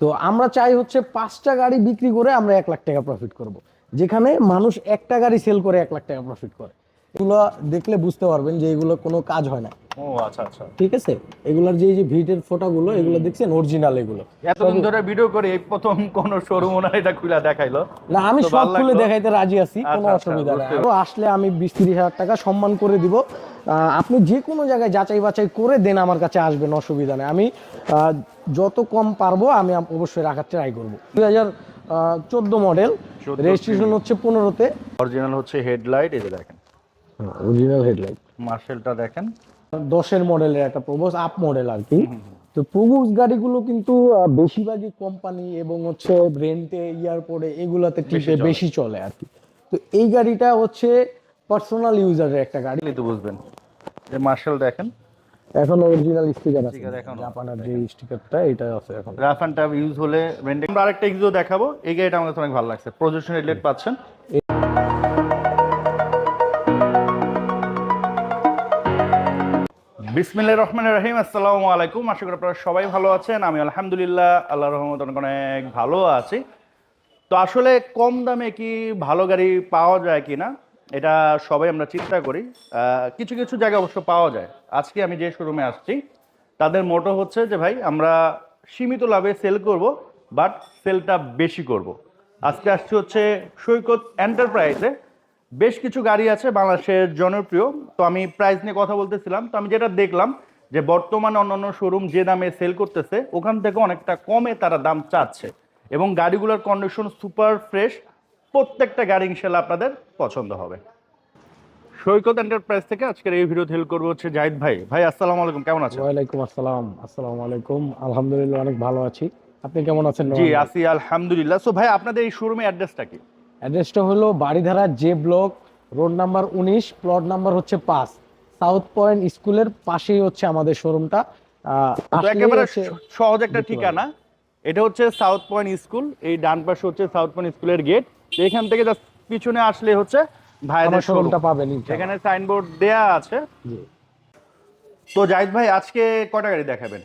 তো আমরা চাই হচ্ছে পাঁচটা গাড়ি বিক্রি করে আমরা এক লাখ টাকা প্রফিট করব। যেখানে মানুষ একটা গাড়ি সেল করে এক লাখ টাকা প্রফিট করে এগুলো দেখলে বুঝতে পারবেন যে এগুলো কোনো কাজ হয় না। ও আচ্ছা আচ্ছা। ঠিক আছে? এগুলোর যে যে ভিটের ফোটাগুলো এগুলো দেখছেন অরিজিনাল এগুলো। এতদিন ধরে ভিডিও করে এই প্রথম কোন শোরুম এটা খুলে দেখাইলো। না আমি সব খুলে দেখাইতে রাজি আছি কোনো আচ্ছা, অসুবিধা নেই। আসলে আমি বিশ তিরিশ হাজার টাকা সম্মান করে দিব। আপনি যে কোনো জায়গায় যাচাই বাছাই করে দেন আমার কাছে আসবেন অসুবিধা নেই। আমি যত কম পারব আমি অবশ্যই রাখার ট্রাই করব। দুই হাজার চোদ্দ মডেল রেজিস্ট্রেশন হচ্ছে পনেরোতে। অরিজিনাল হচ্ছে হেডলাইট এই দেখেন। অরিজিনাল হেডলাইট মার্শেলটা দেখেন। দশের মডেলের একটা প্রবোস আপ মডেল আর কি। তো প্রবোস গাড়িগুলো কিন্তু বেশিরভাগই কোম্পানি এবং হচ্ছে রেন্টে এয়ারপোর্টে এগুলাতে টিপে। বেশি চলে আর কি। তো এই গাড়িটা হচ্ছে পার্সোনাল ইউজারের একটা গাড়ি। তো বুঝবেন। যে মার্শেল দেখেন। এখন অরিজিনাল স্টিকার আছে। জাপানের যে স্টিকারটা এটা আছে এখন। রাফ অ্যান্ড টাফ ইউজ হলে রেন্টে আমরা আরেকটা এক্সিও দেখাবো। এই গাড়িটা আমার কাছে অনেক ভালো লাগছে। প্রজেকশন হেডলাইট পাচ্ছেন। বিসমিল্লাহ রহমান রহিম, আসসালামু আলাইকুম। আশা করি আপনারা সবাই ভালো আছেন। আমি আলহামদুলিল্লাহ আল্লাহ রহমত অনেক ভালো আছি। তো আসলে কম দামে কি ভালো গাড়ি পাওয়া যায় কি না এটা সবাই আমরা চিন্তা করি। কিছু কিছু জায়গায় অবশ্য পাওয়া যায়। আজকে আমি যে শোরুমে আসছি, তাদের মোটো হচ্ছে যে, ভাই, আমরা সীমিত লাভে সেল করব বাট সেলটা বেশি করব। আজকে আসছি হচ্ছে সৈকত এন্টারপ্রাইজে বেশ কিছু গাড়ি আছে বাংলাদেশের জনপ্রিয়। তো আমি প্রাইস নিয়ে কথা বলতেছিলাম। তো আমি যেটা দেখলাম যে বর্তমানে অন্যান্য শোরুম যে দামে সেল করতেছে ওখান থেকে অনেকটা কমে তারা দাম চাচ্ছে। এবং গাড়িগুলোর কন্ডিশন সুপার ফ্রেশ প্রত্যেকটা গাড়ি ইনশাল্লাহ আপনাদের পছন্দ হবে। সৈকত এন্টারপ্রাইজ থেকে আজকের এই ভিডিও হেল্প করব হচ্ছে জাহিদ ভাই। ভাই আসসালামু আলাইকুম কেমন আছেন? ওয়ালাইকুম আসসালাম আসসালামু আলাইকুম। আলহামদুলিল্লাহ অনেক ভালো আছি। আপনি কেমন আছেন? জি আসি আলহামদুলিল্লাহ। সো ভাই আপনাদের এই শোরুমে অ্যাড্রেসটা কি? অ্যাড্রেসটা হলো Baridhara J block road number উনিশ প্লট নাম্বার হচ্ছে পাঁচ। সাউথ পয়েন্ট স্কুলের পাশেই হচ্ছে আমাদের শোরুমটা। একেবারে সহজ একটা ঠিকানা। এটা হচ্ছে সাউথ পয়েন্ট স্কুল এই ডান পাশে হচ্ছে সাউথ পয়েন্ট স্কুলের গেট। এখান থেকে জাস্ট পিছনে আসলে হচ্ছে ভাইদের শোরুমটা শোরুম পাবেন। এখানে সাইনবোর্ড দেয়া আছে। তো জাহিদ ভাই আজকে কটা গাড়ি দেখাবেন?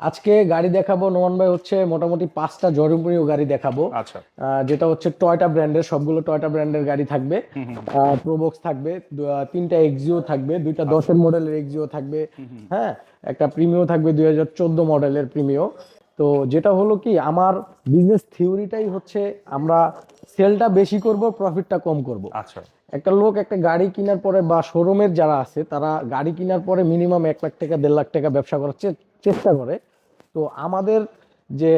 আজকে গাড়ি দেখাবো নোমান ভাই হচ্ছে মোটামুটি পাঁচটা জনপ্রিয় গাড়ি দেখাবো। আচ্ছা। যেটা হচ্ছে টয়টা ব্র্যান্ডের সবগুলো টয়টা ব্র্যান্ডের গাড়ি থাকবে। প্রোবক্স থাকবে তিনটা এক্সিও থাকবে দুইটা আচ্ছা। দশের মডেলের এক্সিও থাকবে হ্যাঁ একটা প্রিমিও থাকবে দুই হাজার চোদ্দ মডেলের প্রিমিও তো যেটা হলো কি আমার বিজনেস থিওরিটাই হচ্ছে আমরা সেলটা বেশি করব প্রফিটটা কম করব। আচ্ছা। একটা লোক একটা গাড়ি কেনার পরে বা শোরুমের যারা আছে তারা গাড়ি কেনার পরে মিনিমাম এক লাখ টাকা দেড় লাখ টাকা ব্যবসা করার চেষ্টা করে। তো আমাদের যে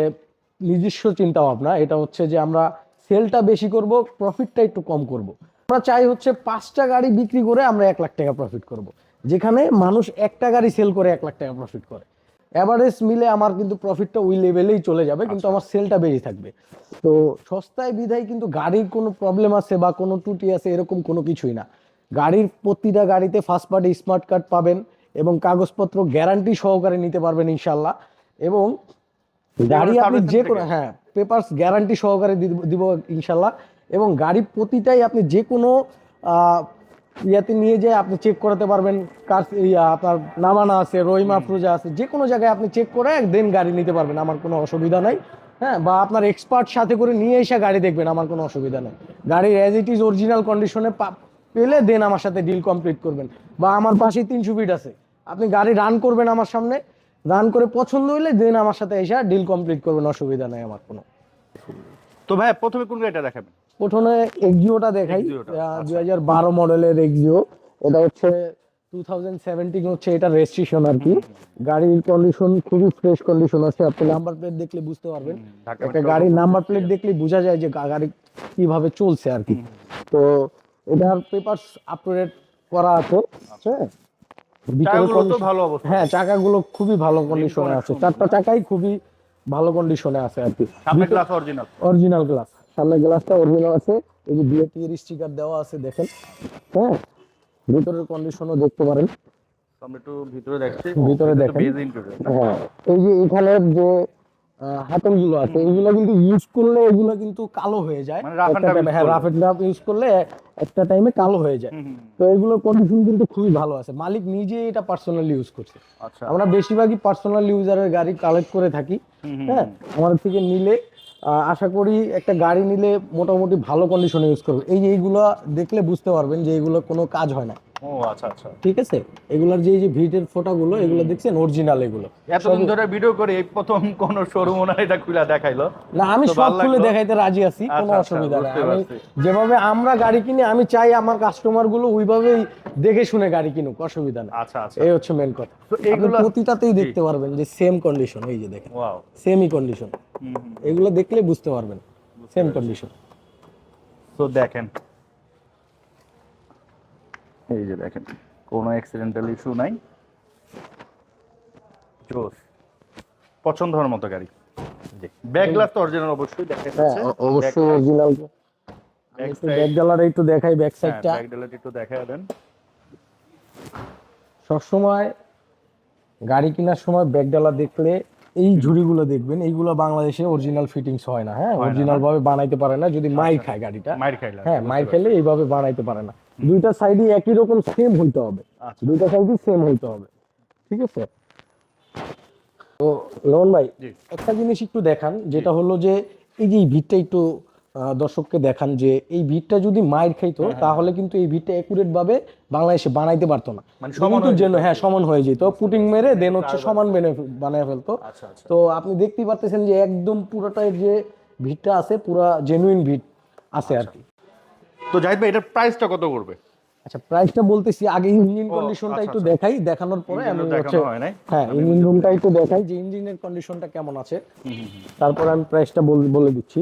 নিজস্ব চিন্তা ভাবনা এটা হচ্ছে যে আমরা সেলটা বেশি করব প্রফিটটা একটু কম করব। আমরা চাই হচ্ছে পাঁচটা গাড়ি বিক্রি করে আমরা এক লাখ টাকা প্রফিট করব। যেখানে মানুষ একটা গাড়ি সেল করে এক লাখ টাকা প্রফিট করে। অ্যাভারেজ মিলে আমার কিন্তু প্রফিটটা ওই লেভেলেই চলে যাবে কিন্তু আমার সেলটা বেশি থাকবে। তো সস্তায় বিধায় কিন্তু গাড়ির কোনো প্রবলেম আছে বা কোনো ত্রুটি আছে এরকম কোনো কিছুই না। গাড়ির প্রতিটা গাড়িতে ফার্স্ট পার্টি স্মার্ট কার্ড পাবেন। এবং কাগজপত্র গ্যারান্টি সহকারে নিতে পারবেন ইনশাল্লাহ এবং গাড়ি আপনি যে কোনো হ্যাঁ পেপার্স গ্যারান্টি সহকারে দিব- ইনশাল্লাহ এবং গাড়ি প্রতিটাই আপনি যে কোনো ইয়াতে নিয়ে যেয়ে আপনি চেক করাতে পারবেন। কার ইয়া আপনার নামানা আছে রহিমা আফরোজা আছে যে কোনো জায়গায় আপনি চেক করে দেন গাড়ি নিতে পারবেন আমার কোনো অসুবিধা নাই। হ্যাঁ বা আপনার এক্সপার্ট সাথে করে নিয়ে এসে গাড়ি দেখবেন আমার কোনো অসুবিধা নেই। গাড়ির অ্যাজ ইট ইজ অরিজিনাল কন্ডিশনে পেলে দেন আমার সাথে ডিল কমপ্লিট করবেন। বা আমার পাশেই তিনশো ফিট আছে। আপনি গাড়ি রান করবেন আমার সামনে। রান করে পছন্দ হইলে দেন আমার সাথে এসে ডিল কমপ্লিট করবেন অসুবিধা নাই আমার কোনো। তো ভাই প্রথমে কোন গাড়িটা দেখাবেন? প্রথমে এক্সিওটা দেখাই। Exio-টা, দুই হাজার বারো মডেলের এক্সিও এটা হচ্ছে টু থাউজেন্ড সেভেন্টিন হচ্ছে এটা রেজিস্ট্রেশন আর কি। গাড়ির কন্ডিশন খুবই ফ্রেশ কন্ডিশন আছে। আপনি নাম্বার প্লেট দেখলে বুঝতে পারবেন। একটা গাড়ির নাম্বার প্লেট দেখলে বোঝা যায় যে গাড়ি কীভাবে চলছে আর কি। তো এটার পেপারস আপ টু ডেট করা আছে হ্যাঁ ভালো অবস্থা। হ্যাঁ চাকাগুলো খুবই ভালো কন্ডিশনে আছে। চারটা চাকাই খুবই ভালো কন্ডিশনে আছে আর কি। সামনে গ্লাস অরিজিনাল অরিজিনাল গ্লাস সামনে গ্লাসটা অরিজিনাল আছে। এই যে বিএটি এর স্টিকার দেওয়া আছে দেখেন। হ্যাঁ? ভিতরের কন্ডিশনও দেখতে পারেন। আমরা একটু ভিতরে দেখছি। ভিতরে দেখেন। হ্যাঁ। এই যে এখানের যে হাতলগুলো আছে এগুলো কিন্তু ইউজ করলে এগুলো কিন্তু কালো হয়ে যায়। মানে হ্যাঁ রাফ এন্ড টাফ ইউজ করলে একটা টাইমে কালো হয়ে যায়। তো এগুলোর কন্ডিশন কিন্তু খুবই ভালো আছে। মালিক নিজে এটা পার্সোনালি ইউজ করছে। আচ্ছা। আমরা বেশিরভাগই পার্সোনাল ইউজারের গাড়ি কালেক্ট করে থাকি। হ্যাঁ আমাদের থেকে নিলে আশা করি একটা গাড়ি নিলে মোটামুটি ভালো কন্ডিশনে ইউজ করবে। এই এইগুলো দেখলে বুঝতে পারবেন যে এগুলো কোনো কাজ হয় না। ও আচ্ছা আচ্ছা। ঠিক আছে? এগুলোর যে যে ভিটের ফোটাগুলো এগুলো দেখছেন? অরিজিনাল এগুলো। এতদিন ধরে ভিডিও করে এই প্রথম কোন শোরুম ওনার এটা খুলে দেখাইলো। না আমি সব খুলে দেখাইতে রাজি আছি কোনো আচ্ছা, আচ্ছা, অসুবিধা নেই। আমি যেভাবে আমরা গাড়ি কিনি আমি চাই আমার কাস্টমারগুলো ওইভাবেই দেখে শুনে গাড়ি কিনুক অসুবিধা নেই। আচ্ছা আচ্ছা। এই হচ্ছে মেন কথা। তো আপনি প্রতিটাতেই দেখতে পারবেন যে সেম কন্ডিশন এই যে দেখেন। ওয়াও সেমই কন্ডিশন এগুলো দেখলে বুঝতে পারবেন। সেম কন্ডিশন তো দেখেন। এই যে দেখেন কোনো অ্যাক্সিডেন্টাল ইস্যু নাই। জোস। পছন্দ হওয়ার মতো গাড়ি। ব্যাক গ্লাস তো অরিজিনাল অবশ্যই দেখা হ্যাঁ যাচ্ছে অবশ্যই অরিজিনাল ব্যাক ডালার একটু দেখাই ব্যাক সাইডটা ব্যাক ডেলার একটু দেখা দেন। সবসময় গাড়ি কেনার সময় ব্যাক ডালা দেখলে এই ঝুড়িগুলো দেখবেন এইগুলো বাংলাদেশে অরিজিনাল ফিটিংস হয় না হ্যাঁ? অরিজিনাল ভাবে বানাইতে পারে না যদি মাইর খায় গাড়িটা। মাইর খাইলা হ্যাঁ মাইর খেলে এইভাবে বানাইতে পারে না। দুইটা সাইডই একই রকম সেম হইতে হবে। আচ্ছা। দুইটা সাইডই সেম হইতে হবে। ঠিক আছে? তো লোন ভাই একটা জিনিস একটু দেখান যেটা হলো যে এই যে ভিড়টা একটু দর্শককে দেখান যে এই ভিড়টা যদি মাইর খাইতো হ্যাঁ, তাহলে কিন্তু এই ভিড়টা একুরেট ভাবে বাংলাদেশে বানাইতে পারতো না। মানে সমান কিন্তু যেন হ্যাঁ সমান হয়ে যেত। পুটিং মেরে দেন হচ্ছে সমান বেনে বানায় ফেলতো। আচ্ছা আচ্ছা। তো আপনি দেখতেই পারতেছেন যে একদম পুরোটাই যে ভিড়টা আছে পুরা জেনুইন ভিড় আছে আর কি। তো জাহিদ ভাই এটার প্রাইসটা কত করবে আচ্ছা প্রাইসটা বলতেছি আগে ইঞ্জিন কন্ডিশনটা আচ্ছা, একটু আচ্ছা। দেখাই দেখানোর পরে আমি হচ্ছে হয় হ্যাঁ ইঞ্জিন রুমটা একটু দেখাই যে ইঞ্জিনের কন্ডিশনটা কেমন আছে। তারপর আমি প্রাইসটা বলে দিচ্ছি.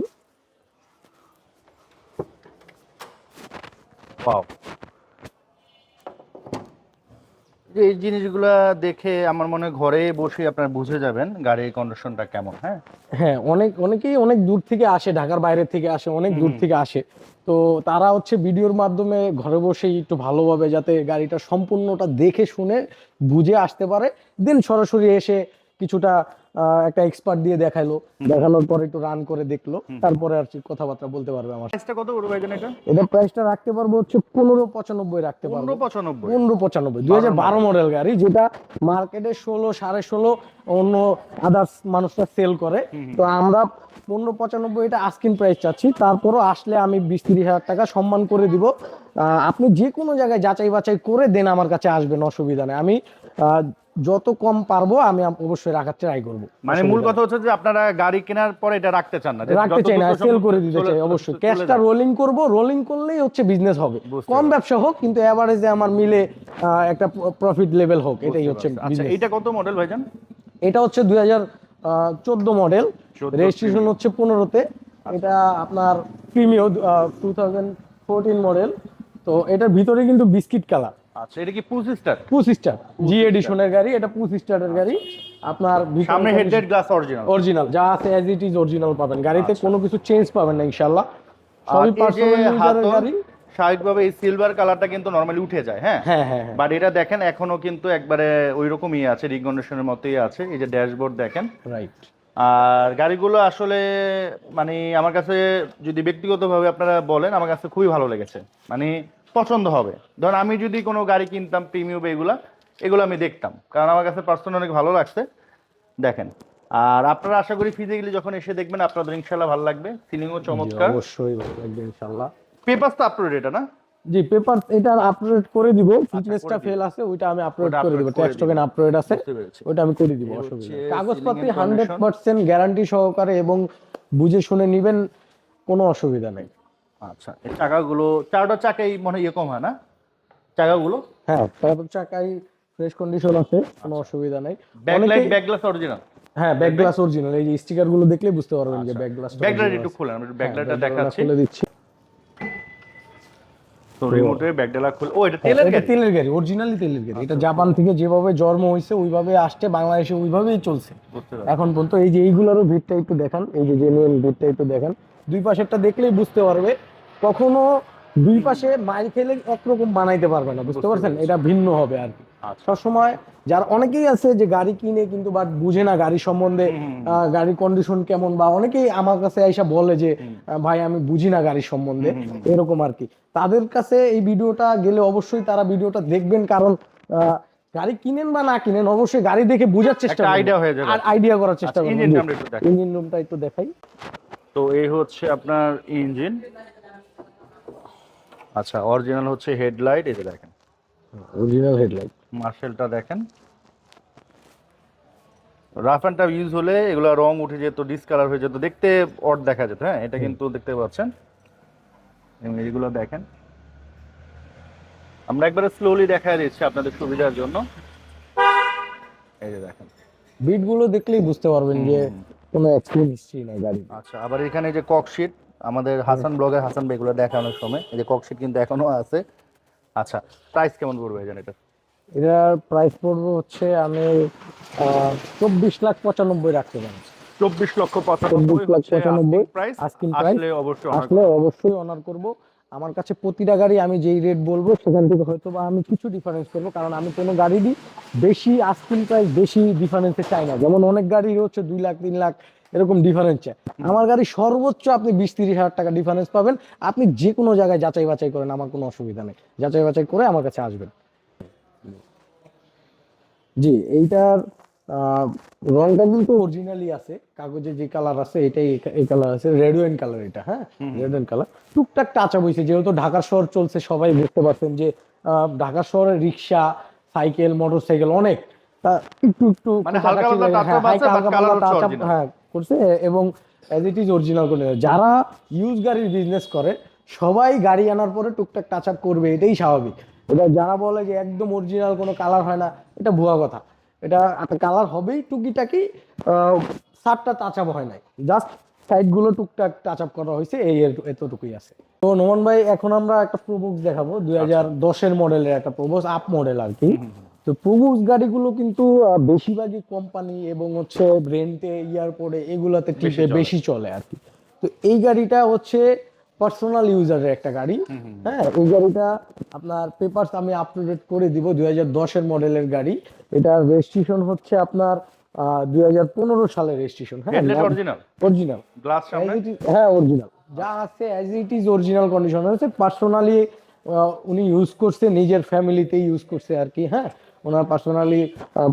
এই জিনিসগুলা দেখে আমার মনে হয় ঘরে বসে আপনার বুঝে যাবেন গাড়ির কন্ডিশনটা কেমন হ্যাঁ? হ্যাঁ অনেক অনেকেই অনেক দূর থেকে আসে ঢাকার বাইরে থেকে আসে অনেক দূর থেকে আসে। তো তারা হচ্ছে ভিডিওর মাধ্যমে ঘরে বসেই একটু ভালোভাবে যাতে গাড়িটা সম্পূর্ণটা দেখে শুনে বুঝে আসতে পারে। দেন সরাসরি এসে কিছুটা একটা এক্সপার্ট দিয়ে দেখাইলো। দেখানোর পরে একটু রান করে দেখল। তারপরে আর কি কথাবার্তা বলতে পারবে আমার। প্রাইসটা কত করবে ভাইজান এটা? এটা প্রাইসটা রাখতে পারব হচ্ছে পনেরো পঁচানব্বই রাখতে পারব। পনেরো পঁচানব্বই। পনেরো পঁচানব্বই দুই হাজার বারো মডেল গাড়ি যেটা মার্কেটে ষোলো সাড়ে ষোলো অন্য আদার্স মানুষরা সেল করে। তো আমরা পনেরো পঁচানব্বই এটা আস্কিন প্রাইস চাচ্ছি। তারপরও আসলে আমি বিশ তিরিশ হাজার টাকা সম্মান করে দিব। আহ, আপনি যে কোনো জায়গায় যাচাই বাছাই করে দেন আমার কাছে আসবেন অসুবিধা নেই। আমি যত কম পারব আমি অবশ্যই রাখার ট্রাই করব। মানে মূল কথা হচ্ছে যে আপনারা গাড়ি কেনার পরে এটা রাখতে চান না রাখতে চাই না সেল করে দিতে চাই অবশ্যই। ক্যাশটা রোলিং করব রোলিং করলেই হচ্ছে বিজনেস হবে। কম ব্যবসা হোক কিন্তু এভারেজে আমার মিলে একটা প্রফিট লেভেল হোক এটাই হচ্ছে আচ্ছা। এইটা কত মডেল ভাইজান? এটা হচ্ছে দুই হাজার চোদ্দ মডেল রেজিস্ট্রেশন হচ্ছে পনেরোতে। এটা আপনার Premio two thousand fourteen model তো এটার ভিতরে কিন্তু বিস্কিট কালার আচ্ছা এটা কি push start push start G এডিশনের গাড়ি এটা পুশ স্টারের গাড়ি। আপনার সামনে হেডলাইট গ্লাস অরিজিনাল অরিজিনাল যা আছে অ্যাজ ইট ইজ অরিজিনাল পাবেন। গাড়িতে আচ্ছা। কোনো কিছু চেঞ্জ পাবেন না ইনশাল্লাহ আর সবই পার্সোনাল গাড়ি। স্বাভাবিকভাবে এই সিলভার কালারটা কিন্তু নরমালি উঠে যায় হ্যাঁ? হ্যাঁ হ্যাঁ হ্যাঁ। বাট এটা দেখেন এখনও কিন্তু একবারে ওই রকমই আছে রিকন্ডিশনের মতোই আছে। এই যে ড্যাশবোর্ড দেখেন। রাইট আর গাড়িগুলো আসলে মানে আমার কাছে যদি ব্যক্তিগতভাবে আপনারা বলেন আমার কাছে খুবই ভালো লেগেছে। মানে পছন্দ হবে। ধরুন আমি যদি কোনো গাড়ি কিনতাম প্রিমিয়াম এগুলা এগুলো আমি দেখতাম। কারণ আমার কাছে পার্সোনাল অনেক ভালো লাগছে। দেখেন আর আপনারা আশা করি ফিজিক্যালি যখন এসে দেখবেন আপনাদের ইনশাল্লাহ ভালো লাগবে। সিলিংও চমৎকার। অবশ্যই ভালো লাগবে ইনশাল্লাহ পেপার তো আপলোড এটা না? জি পেপার এটা আপলোড করে দিব। ফিটনেসটা ফেল আছে ওইটা আমি আপলোড আচ্ছা, করে দিব। ট্যাক্স টোকেন আপলোড আছে ওইটা আমি করে দিব অসুবিধা হচ্ছে নেই। কাগজপাতি ceiling এর হান্ড্রেড পার্সেন্ট গ্যারান্টি সহকারে এবং বুঝে শুনে নিবেন কোনো অসুবিধা নেই। আচ্ছা এই চাকাগুলো চারটা চাকাই মনে হয় ইয়ে কম হয় না? চাকাগুলো? হ্যাঁ তারপর চাকাই ফ্রেশ কন্ডিশন আছে কোনো অসুবিধা নেই। ব্যাকলাইট অনেকেই- ব্যাক গ্লাস অরিজিনাল হ্যাঁ ব্যাক গ্লাস অরিজিনাল এই যে স্টিকারগুলো দেখলে বুঝতে পারবেন যে ব্যাকলাইট একটু ব্যাকলাইটটা দেখাচ্ছি। খুলে দিচ্ছি। তো রিমোটে ব্যাকডালা খুলে ও এটা হ্যাঁ, তেলের গাড়ি? তেলের গাড়ি অরিজিনালি তেলের গাড়ি। এটা জাপান থেকে যেভাবে জন্ম হয়েছে ওইভাবে আসছে বাংলাদেশে ওইভাবেই চলছে। এখন পর্যন্ত এই যে এইগুলোরও ভিড়টা একটু দেখান এই যে জেনুইন ভিড়টা একটু দেখান। দুই পাশেরটা দেখলেই বুঝতে পারবে। কখনো দুই পাশে মাইল খেলে একরকম বানাইতে পারবে না বুঝতে পারছেন? এটা ভিন্ন হবে আর কি। আচ্ছা। সবসময় যারা অনেকেই আছে যে গাড়ি কিনে কিন্তু বাট বুঝে না গাড়ি সম্বন্ধে গাড়ির কন্ডিশন কেমন বা অনেকেই আমার কাছে এসে বলে যে। ভাই আমি বুঝি না গাড়ি সম্বন্ধে। এরকম আর কি। তাদের কাছে এই ভিডিওটা গেলে অবশ্যই তারা ভিডিওটা দেখবেন কারণ আহ, গাড়ি কিনেন বা না কিনেন অবশ্যই গাড়ি দেখে বোঝার চেষ্টা idea হয়ে যাবে আর আইডিয়া করার চেষ্টা আচ্ছা, করবেন। ইঞ্জিন রুমটা একটু দেখাই। তো এই হচ্ছে আপনার ইঞ্জিন। আচ্ছা অরিজিনাল হচ্ছে হেডলাইট এই যে দেখেন। অরিজিনাল হেডলাইট মার্শেলটা দেখেন। রাফ অ্যান্ড টাফ ইউজ হলে এগুলো রং উঠে যেত ডিসকালার হয়ে যেত দেখতে অড দেখা যেত হ্যাঁ? এটা কিন্তু দেখতে পাচ্ছেন। এবং এইগুলো দেখেন। আমরা একবারে স্লোলি দেখা দিচ্ছি আপনাদের সুবিধার জন্য। এই যে দেখেন। বিটগুলো দেখলেই বুঝতে পারবেন যে কোনো অ্যাক্সিডেন্ট হিস্ট্রি নাই গাড়ি আচ্ছা আবার এখানে যে ককশিট আমাদের হাসান ব্লগের হাসান ভাই দেখানোর সময় এই যে ককশিট কিন্তু এখনও আছে। আচ্ছা প্রাইস কেমন পড়বে জানেন এটা? এটার প্রাইস পড়বে হচ্ছে আমি চব্বিশ লাখ পঁচানব্বই রাখতে পারি। চব্বিশ লক্ষ পঁচানব্বই আসলে অবশ্যই অনার করব। আমার কাছে প্রতিটা গাড়ি আমি যেই রেট বলব, সেখান থেকে হয়তো বা আমি কিছু ডিফারেন্স করব, কারণ আমি কোনো গাড়িরই বেশি আস্কিং প্রাইস বেশি ডিফারেন্সে চাই না। যেমন অনেক গাড়ি হচ্ছে দুই লাখ, তিন লাখ, এরকম ডিফারেন্স চাই আমার গাড়ি সর্বোচ্চ আপনি বিশ, তিরিশ হাজার টাকা ডিফারেন্স পাবেন। আপনি যে কোনো জায়গায় যাচাই বাছাই করেন, আমার কোনো অসুবিধা নেই। যাচাই বাছাই করে আমার কাছে আসবেন। জি, এইটার রংটা কিন্তু অরিজিনালি আছে। কাগজে যে কালার আছে এটাই এই- কালার আছে। রেড ওয়াইন কালার এটা হ্যাঁ? রেড ওয়াইন কালার টুকটাক টাচা বইছে যেহেতু ঢাকার শহর চলছে সবাই বুঝতে পারছেন যে ঢাকা শহরে রিক্সা সাইকেল মোটর সাইকেল অনেক। তা একটু একটু মানে হালকা হ্যাঁ, হালকা original। হ্যাঁ করছে এবং অ্যাজ ইট ইজ অরিজিনাল করে যারা ইউজ গাড়ির বিজনেস করে সবাই গাড়ি আনার পরে টুকটাক টাচ আপ করবে এটাই স্বাভাবিক। এবার যারা বলে যে একদম অরিজিনাল কোনো কালার হয় না এটা ভুয়া কথা। এটা কালার হবেই টুকিটাকি সারটা টাচ আপ হয় নাই। জাস্ট সাইডগুলো টুকটাক টাচ আপ করা হয়েছে এই এতটুকুই আছে। তো নোমান ভাই এখন আমরা একটা প্রোবক্স দেখাবো দুই হাজার দশের মডেলের একটা প্রোবক্স আপ মডেল আর কি। তো প্রবুক্স গাড়িগুলো কিন্তু বেশিরভাগই কোম্পানি এবং হচ্ছে রেন্টে এয়ারপোর্টে এগুলাতে টিপে বেশি চলে আর কি। তো এই গাড়িটা হচ্ছে পার্সোনাল ইউজারের একটা গাড়ি। হ্যাঁ এই গাড়িটা আপনার পেপারস আমি আপ টু ডেট করে দিব দুই হাজার দশের মডেলের গাড়ি। এটার রেজিস্ট্রেশন হচ্ছে আপনার দুই হাজার পনেরো সালের রেজিস্ট্রেশন হ্যাঁ? অরিজিনাল অরিজিনাল গ্লাস হ্যাঁ অরিজিনাল যা আছে as it is original condition হচ্ছে পার্সোনালি উনি ইউজ করছে নিজের ফ্যামিলিতে ইউজ করছে আর কি হ্যাঁ? ওনার পার্সোনালি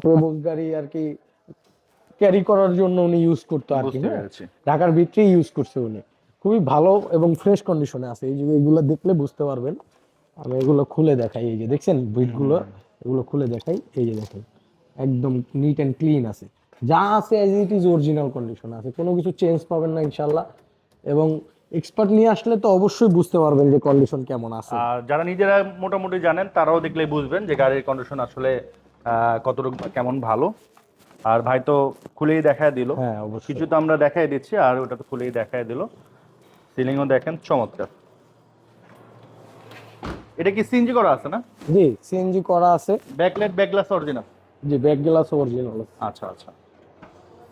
প্রবোজ গাড়ি আর কি ক্যারি করার জন্য উনি ইউজ করতো আর কি হ্যাঁ? ঢাকার ভিতরেই ইউজ করছে উনি। খুবই ভালো এবং ফ্রেশ কন্ডিশনে আছে। এই যে এগুলো দেখলে বুঝতে পারবেন। আমি এগুলো খুলে দেখাই এই যে দেখছেন বিটগুলো এগুলো খুলে দেখাই এই যে দেখেন একদম নিট অ্যান্ড ক্লিন আছে। যা আছে as it is original condition আছে। কোনো কিছু চেঞ্জ পাবেন না ইনশাল্লাহ এবং এক্সপার্ট নিয়ে আসলে তো অবশ্যই বুঝতে পারবেন যে কন্ডিশন কেমন আছে। আর যারা নিজেরা মোটামুটি জানেন তারাও দেখলেই বুঝবেন যে গাড়ির কন্ডিশন আসলে কতটুকু কেমন ভালো। আর ভাই তো খুলেই দেখায় দিল। হ্যাঁ অবশ্যই। কিছু তো আমরা দেখাই দিচ্ছি আর ওটা তো খুলেই দেখায় দিল। সিলিংও দেখেন চমৎকার। এটা কি সিএনজি করা আছে না? জি সিএনজি করা আছে। ব্যাকলাইট ব্যাকগ্লাস অরিজিনাল জি ব্যাক গ্লাস অরিজিনাল আচ্ছা আচ্ছা।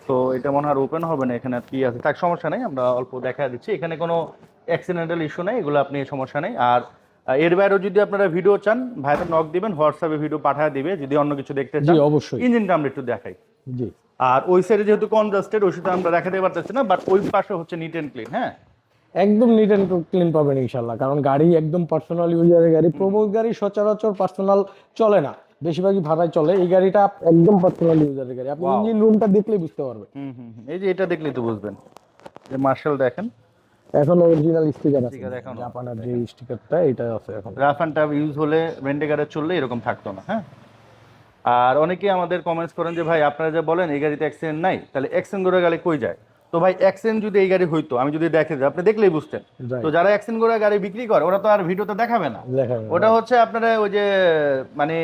তো এটা মনে হয় ওপেন হবে না এখানে কি আছে? তার সমস্যা নেই আমরা অল্প দেখা দিচ্ছি। এখানে কোনো অ্যাক্সিডেন্টাল ইস্যু নেই এগুলো আপনি সমস্যা নেই। আর এর বাইরেও যদি আপনারা ভিডিও চান ভাইটা নক দিবেন হোয়াটসঅ্যাপে ভিডিও পাঠিয়ে দিবে যদি অন্য কিছু দেখতে জি চান অবশ্যই। ইঞ্জিনটা আমরা একটু দেখাই। জি। আর ওই সাইডে যেহেতু কনজাস্টেড ওই সাথে আমরা দেখাতে পারতেছি না বাট ওই পাশে হচ্ছে নিট অ্যান্ড ক্লিন হ্যাঁ? একদম নিট অ্যান্ড ক্লিন পাবেন ইনশাল্লাহ কারণ গাড়ি একদম পার্সোনাল ইউজারের গাড়ি প্রবোজ গাড়ি সচরাচর পার্সোনাল চলে না। বেশিরভাগই ভাড়ায় চলে। এই গাড়িটা একদম পার্সোনাল ইউজারের গাড়ি। আপনি. ইঞ্জিন রুমটা দেখলেই বুঝতে পারবেন। হুম হুম হুম। এই যে এটা দেখলেই তো বুঝবেন। যে মার্শাল দেখেন। এখন অরিজিনাল স্টিকার আছে। জাপানের যে স্টিকারটা এটা আছে এখন। রাফ অ্যান্ড টাফ ইউজ হলে রেন্টেকারে চললে এরকম থাকতো না হ্যাঁ? আর অনেকেই আমাদের কমেন্টস করেন যে ভাই আপনারা যা বলেন এই গাড়িতে অ্যাক্সিডেন্ট নাই তাহলে অ্যাক্সিডেন্ট করে গেলে কই যায়? তো ভাই অ্যাক্সিডেন্ট যদি এই গাড়ি হইতো আমি যদি দেখে আপনি দেখলেই বুঝতেন। তো যারা অ্যাক্সিডেন্ট করে গাড়ি বিক্রি করে ওরা তো আর ভিডিওতে দেখাবে না। ওটা হচ্ছে আপনারা ওই যে মানে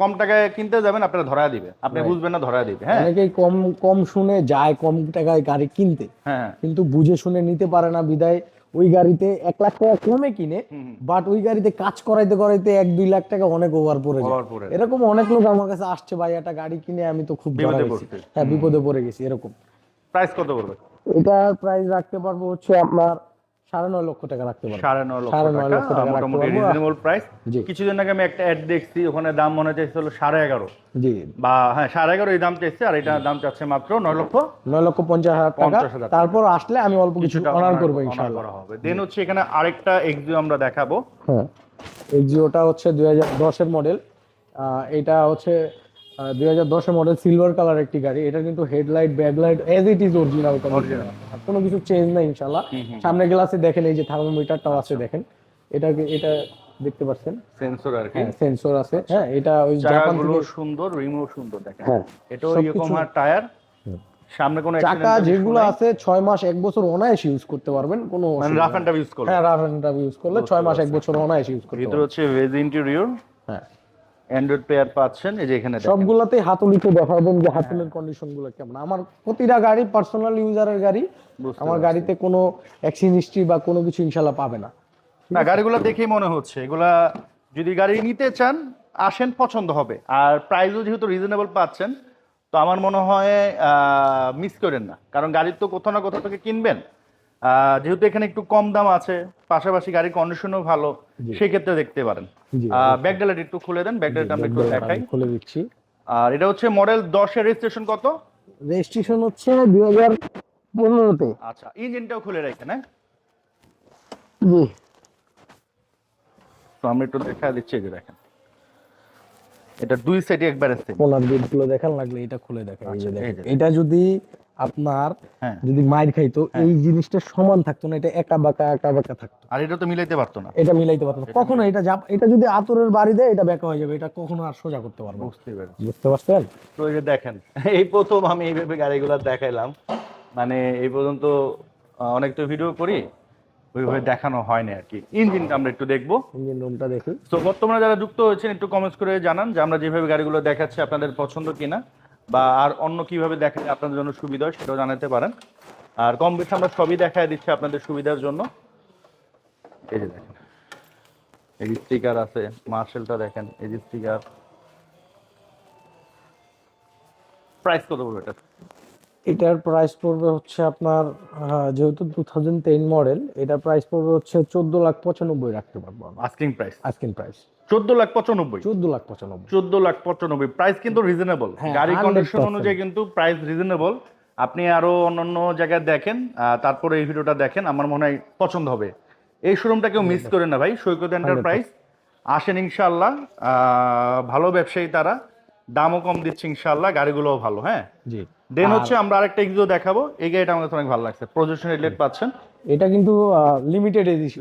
কম টাকায় কিনতে যাবেন আপনারা ধরা দিবে। আপনি বুঝবেন না ধরা দিবে হ্যাঁ? অনেকেই কম কম শুনে যায় কম টাকায় গাড়ি কিনতে। হ্যাঁ। কিন্তু বুঝে শুনে নিতে পারে না বিদায়। ওই গাড়িতে এক লাখ টাকা কমে কিনে। বাট ওই গাড়িতে কাজ করাইতে করাইতে এক দুই লাখ টাকা অনেক ওভার পড়ে যায়। এরকম অনেক লোক আমার কাছে আসছে ভাই একটা গাড়ি কিনে আমি তো খুব। হ্যাঁ বিপদে পড়ে গেছি এরকম। প্রাইস কত করবে এটার প্রাইস রাখতে পারব হচ্ছে আপনার সাড়ে নয় লক্ষ টাকা রাখতে পারবেন সাড়ে নয় লক্ষ টাকা মোটামুটি রিজনেবল প্রাইস। কিছুদিন আগে আমি একটা অ্যাড দেখছি ওখানে দাম মনে চাইছিল সাড়ে এগারো। জি। বা হ্যাঁ সাড়ে এগারো এই দাম চাইছে আর এটা দাম চাচ্ছে মাত্র নয় লক্ষ নয় লক্ষ পঞ্চাশ হাজার টাকা। পঞ্চাশ হাজার তারপর আসলে আমি অল্প কিছু কিছুটা অনার করব ইনশাআল্লাহ। হবে। দেন হচ্ছে এখানে আরেকটা এক্সিও আমরা দেখাবো। হ্যাঁ। এই জিওটা হচ্ছে দুই হাজার দশের মডেল এটা হচ্ছে দুই হাজার দশের মডেল সিলভার কালার একটি গাড়ি। এটা কিন্তু headlight backlight as it is original কোনো কিছু চেঞ্জ নাই ইনশাল্লাহ সামনে গ্লাসে দেখেন এই যে থার্মোমিটারটাও আছে দেখেন। এটা এটা দেখতে পাচ্ছেন? সেন্সর আর কি। হ্যাঁ সেন্সর আছে। হ্যাঁ এটা ওই জাপান থেকে সুন্দর রিমও সুন্দর দেখেন। হ্যাঁ এটাও সবকিছু- ইয়োকোহার টায়ার সামনে কোনো চাকা যেগুলো আছে ছয় মাস এক বছর অনায়াসে ইউজ করতে পারবেন কোনো মানে রাফ এন্ড টাফ ইউজ করবে হ্যাঁ রাফ এন্ড টাফ ইউজ করলে ছয় মাস এক বছর অনায়াসে ইউজ করতে ভিতরে হচ্ছে ভেজ ইন্টেরিয়র হ্যাঁ। অ্যান্ড্রয়েড প্লেয়ার পাচ্ছেন এই যে এখানে দেখেন। সবগুলাতে হাতুলিতে দেখাবেন যে হাতুলের কন্ডিশনগুলো কেমন। আমার প্রতিটা গাড়ি পার্সোনাল ইউজারের গাড়ি আমার গাড়িতে কোনো অ্যাক্সিডেন্ট হিস্ট্রি বা কোনো কিছু ইনশাল্লাহ পাবে না। না গাড়িগুলো দেখেই মনে হচ্ছে। এগুলা যদি গাড়ি নিতে চান আসেন পছন্দ হবে। আর প্রাইসও যেহেতু রিজনেবল পাচ্ছেন তো আমার মনে হয় মিস করেন না। কারণ গাড়ির তো কোথাও না কোথাও থেকে কিনবেন। যেহেতু এখানে একটু কম দাম আছে পাশাপাশি গাড়ির কন্ডিশনও ভালো সেই ক্ষেত্রে দেখতে পারেন। জি ব্যাক ডালার একটু খুলে দেন ব্যাক ডালাটা আমরা একটু দেখাই। খুলে দিচ্ছি। আর এটা হচ্ছে মডেল দশের রেজিস্ট্রেশন কত? রেজিস্ট্রেশন হচ্ছে দুই হাজার পনেরোতে। আচ্ছা ইঞ্জিনটাও খুলে রাখেন হ্যাঁ? জি। তো আমি একটু দেখা দিচ্ছি এই যে দেখেন। এটা দুই সাইডে একবারে সেম পোলার বিটগুলো দেখান লাগলে এটা খুলে দেখেন এই যে আচ্ছা, দেখেন। এটা যদি আপনার হ্যাঁ। যদি মাইর খাইতো এই জিনিসটা সমান থাকতো না এটা একা বাঁকা একা বাঁকা থাকতো। আর এটা তো মিলাইতে পারতো না। এটা মিলাইতে পারতো না। কখনো এটা যা- এটা যদি আতরের বাড়ি দেয় এটা বেঁকা হয়ে যাবে। এটা কখনো আর সোজা করতে পারব বুঝতে পেরেছি। বুঝতে পারছেন? তো এই যে দেখেন এই প্রথম আমি এইভাবে গাড়িগুলো দেখাইলাম। মানে এই পর্যন্ত অনেক তো ভিডিও করি। ওইভাবে দেখানো হয়নি আর কি। ইঞ্জিনটা আমরা একটু দেখব। ইঞ্জিন রুমটা দেখি। তো বর্তমানে যারা যুক্ত হয়েছেন একটু কমেন্টস করে জানান যে আমরা যেভাবে গাড়িগুলো দেখাচ্ছি আপনাদের পছন্দ কিনা। বা আর অন্য কীভাবে দেখালে আপনাদের জন্য সুবিধা হয় সেটাও জানাতে পারেন। আর কম বেশি আমরা সবই দেখায় দিচ্ছি আপনাদের সুবিধার জন্য। এই যে দেখেন এই স্টিকার আছে মার্শালটা দেখেন এই যে স্টিকার প্রাইস কত পড়বে এটা? এটার প্রাইস পড়বে হচ্ছে আপনার যেহেতু টু থাউজেন্ড টেন মডেল এটার প্রাইস পড়বে হচ্ছে চোদ্দ লাখ পঁচানব্বই রাখতে পারব আস্কিং প্রাইস আস্কিং প্রাইস চোদ্দ লাখ পঁচানব্বই। চোদ্দ লাখ পঁচানব্বই। চোদ্দ লাখ পঁচানব্বই। প্রাইস কিন্তু রিজনেবল গাড়ি কন্ডিশন অনুযায়ী কিন্তু প্রাইস রিজনেবল আপনি আরও অন্যান্য জায়গায় দেখেন তারপরে এই ভিডিওটা দেখেন আমার মনে হয় পছন্দ হবে। এই শোরুমটা কেউ মিস করেন না ভাই সৈকত এন্টারপ্রাইজ আসেন ইনশাল্লাহ ভালো ব্যবসায়ী তারা দামও কম দিচ্ছে ইনশাল্লাহ গাড়িগুলোও ভালো হ্যাঁ? জি। দেন হচ্ছে আমরা আরেকটা এক্সিও দেখাবো এই গাড়িটা আমাদের অনেক ভালো লাগছে। প্রজেকশন রিলেট পাচ্ছেন। এটা কিন্তু লিমিটেড এডিশন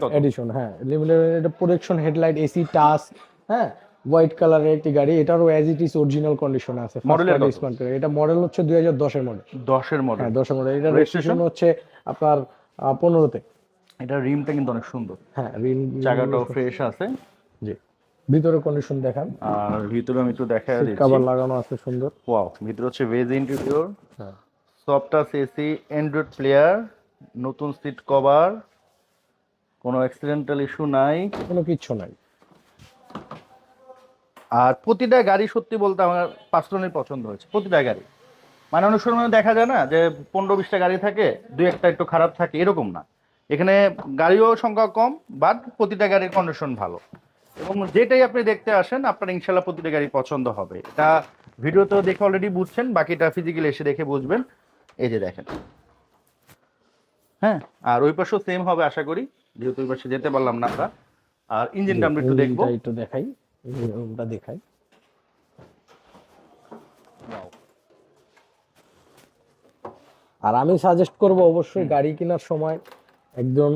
কত? এডিশন হ্যাঁ লিমিটেড এটা প্রোটেকশন হেডলাইট এসি টাচ হ্যাঁ? হোয়াইট কালারের একটি গাড়ি এটারও as it is original condition আছে। ডিসকাউন্ট এটা মডেল হচ্ছে দুই হাজার দশের মডেল দশের মডেল হ্যাঁ দশের মডেল এটা রেজিস্ট্রেশন হচ্ছে আপনার পনেরোতে। এটা রিমটা কিন্তু অনেক সুন্দর। হ্যাঁ রিন জায়গাটাও ফ্রেশ আছে। জি। ভিতরে কন্ডিশন দেখান। আর ভিতরে আমি একটু দেখা দিচ্ছি। কাভার লাগানো আছে সুন্দর। ওয়াও ভিতরে হচ্ছে ভেজ ইন্টেরিয়র হ্যাঁ। সফটাস এসি অ্যান্ড্রয়েড প্লেয়ার নতুন সিট কভার কোনো অ্যাক্সিডেন্টাল ইস্যু নাই। কোনো কিছু নাই। আর প্রতিটা গাড়ি সত্যি বলতে আমার পার্সোনালি পছন্দ হয়েছে প্রতিটা গাড়ি। মানে অনেক সময় দেখা যায় না যে পনেরো বিশটা গাড়ি থাকে দুই একটা একটু খারাপ থাকে এরকম না। এখানে গাড়িও সংখ্যা কম বাট প্রতিটা গাড়ির কন্ডিশন ভালো। এবং যেটাই আপনি দেখতে আসেন আপনার ইনশাল্লাহ প্রতিটা গাড়ি পছন্দ হবে। এটা ভিডিওতেও দেখে অলরেডি বুঝছেন বাকিটা ফিজিক্যালি এসে দেখে বুঝবেন। এই যে দেখেন। হ্যাঁ। আর ওই পাশেও সেম হবে আশা করি। যেহেতু ওই পাশে যেতে পারলাম না আমরা। আর ইঞ্জিনটা আমরা একটু দেখব। একটু দেখাই। ওটা দেখাই। আর আমি সাজেস্ট করব অবশ্যই গাড়ি কেনার সময় একজন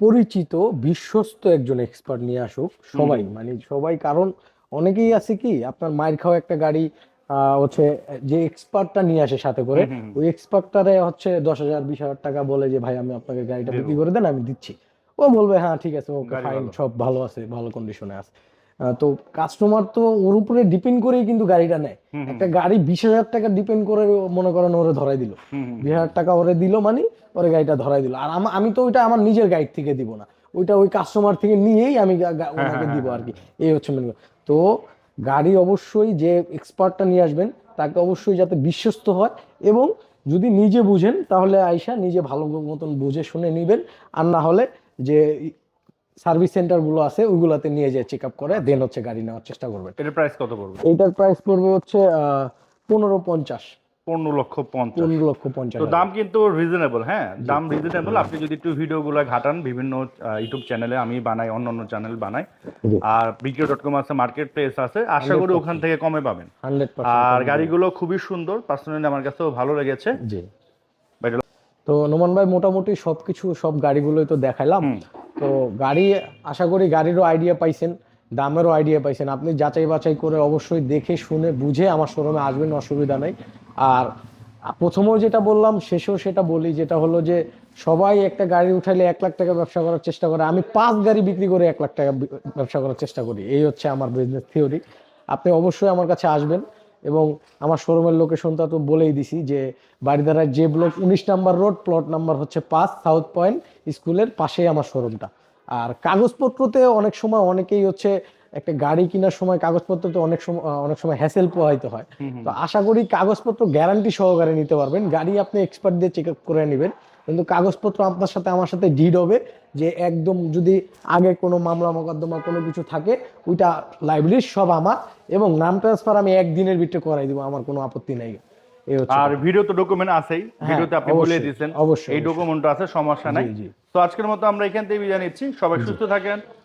পরিচিত বিশ্বস্ত একজন এক্সপার্ট নিয়ে আসুক। সবাই মানে সবাই কারণ অনেকেই আছে কি আপনার মায়ের খাওয়া একটা গাড়ি হচ্ছে যে এক্সপার্টটা নিয়ে আসে সাথে করে ওই এক্সপার্টটারে হচ্ছে দশ হাজার বিশ হাজার টাকা বলে যে ভাই আমি আপনাকে গাড়িটা বিক্রি করে দেন আমি দিচ্ছি। ও বলবে হ্যাঁ ঠিক আছে ওকে ফাইন সব ভালো আছে ভালো কন্ডিশনে আছে। তো কাস্টমার তো ওর উপরে ডিপেন্ড করেই কিন্তু গাড়িটা নেয়। একটা গাড়ি বিশ হাজার টাকা ডিপেন্ড করে মনে করেন ওরে ধরাই দিল। বিশ হাজার টাকা ওরে দিল মানে ওরে গাড়িটা ধরাই দিল। আর আমি তো ওইটা আমার নিজের গাইড থেকে দিব না। ওইটা ওই কাস্টমার থেকে নিয়েই আমি গা- হ্যাঁ, ওনাকে দিব আর কি। এই হচ্ছে মেন তো গাড়ি অবশ্যই যে এক্সপার্টটা নিয়ে আসবেন তাকে অবশ্যই যাতে বিশ্বস্ত হয় এবং যদি নিজে বুঝেন তাহলে আইসা নিজে ভালো মতন বুঝে শুনে নেবেন। আর না হলে যে সার্ভিস সেন্টারগুলো আছে ওইগুলোতে নিয়ে যায় চেক আপ করে দেন হচ্ছে গাড়ি নেওয়ার চেষ্টা করবে এটার প্রাইস কত পড়বে? এটার প্রাইস পড়বে হচ্ছে পনেরো পঞ্চাশ। পনেরো লক্ষ পঞ্চাশ পনেরো লক্ষ পঞ্চাশ তো দাম কিন্তু রিজনেবল হ্যাঁ দাম রিজনেবল আপনি যদি একটু ভিডিওগুলো ঘাটান বিভিন্ন ইউটিউব চ্যানেলে আমি বানাই অন্য অন্য চ্যানেল বানাই। আর ডট কম আছে মার্কেট প্লেস আছে আশা করি ওখান থেকে কমে পাবেন। আর গাড়িগুলো খুবই সুন্দর পার্সোনালি আমার কাছেও ভালো লেগেছে। তো নোমান ভাই মোটামুটি সবকিছু সব গাড়িগুলোই তো দেখাইলাম। তো গাড়ি আশা করি গাড়িরও আইডিয়া পাইছেন দামেরও আইডিয়া পাইছেন। আপনি যাচাই বাছাই করে অবশ্যই দেখে শুনে বুঝে আমার শোরুমে আসবেন অসুবিধা নেই। আর প্রথমেও যেটা বললাম, শেষেও সেটা বলি, যেটা হলো যে সবাই একটা গাড়ি উঠাইলে এক লাখ টাকা ব্যবসা করার চেষ্টা করে। আমি পাঁচ গাড়ি বিক্রি করে এক লাখ টাকা ব্যবসা করার চেষ্টা করি। এই হচ্ছে আমার বিজনেস থিওরি আপনি অবশ্যই আমার কাছে আসবেন এবং আমার শোরুমের লোকেশনটা তো বলেই দিছি যে বাড়িদারার যে ব্লক উনিশ নাম্বার রোড প্লট নাম্বার হচ্ছে পাঁচ সাউথ পয়েন্ট স্কুলের পাশেই আমার শোরুমটা। আর কাগজপত্রতে অনেক সময় অনেকেই হচ্ছে একটা গাড়ি কেনার সময় কাগজপত্র তো অনেক সময় অনেক সময় হ্যাসেল পোহাইতে হয়। তো আশা করি কাগজপত্র গ্যারান্টি সহকারে নিতে পারবেন। গাড়ি আপনি এক্সপার্ট দিয়ে চেক আপ করে নেবেন। কিন্তু কাগজপত্র আপনার সাথে আমার সাথে ডিড হবে যে একদম যদি আগে কোনো মামলা মোকদ্দমা কোনো কিছু থাকে ওইটা লাইব্রেরির সব আমার এবং নাম ট্রান্সফার আমি একদিনের ভিতরে করাই দিব আমার কোনো আপত্তি নাই। আর ভিডিও তো ডকুমেন্ট আছেই। ভিডিওতে আপনি বলে হ্যাঁ, দিয়েছেন। অবশ্যই, এই ডকুমেন্ট আছে সমস্যা নাই। তো আজকের মতো আমরা এখান থেকে বিদায় নিচ্ছি। সবাই সুস্থ থাকেন।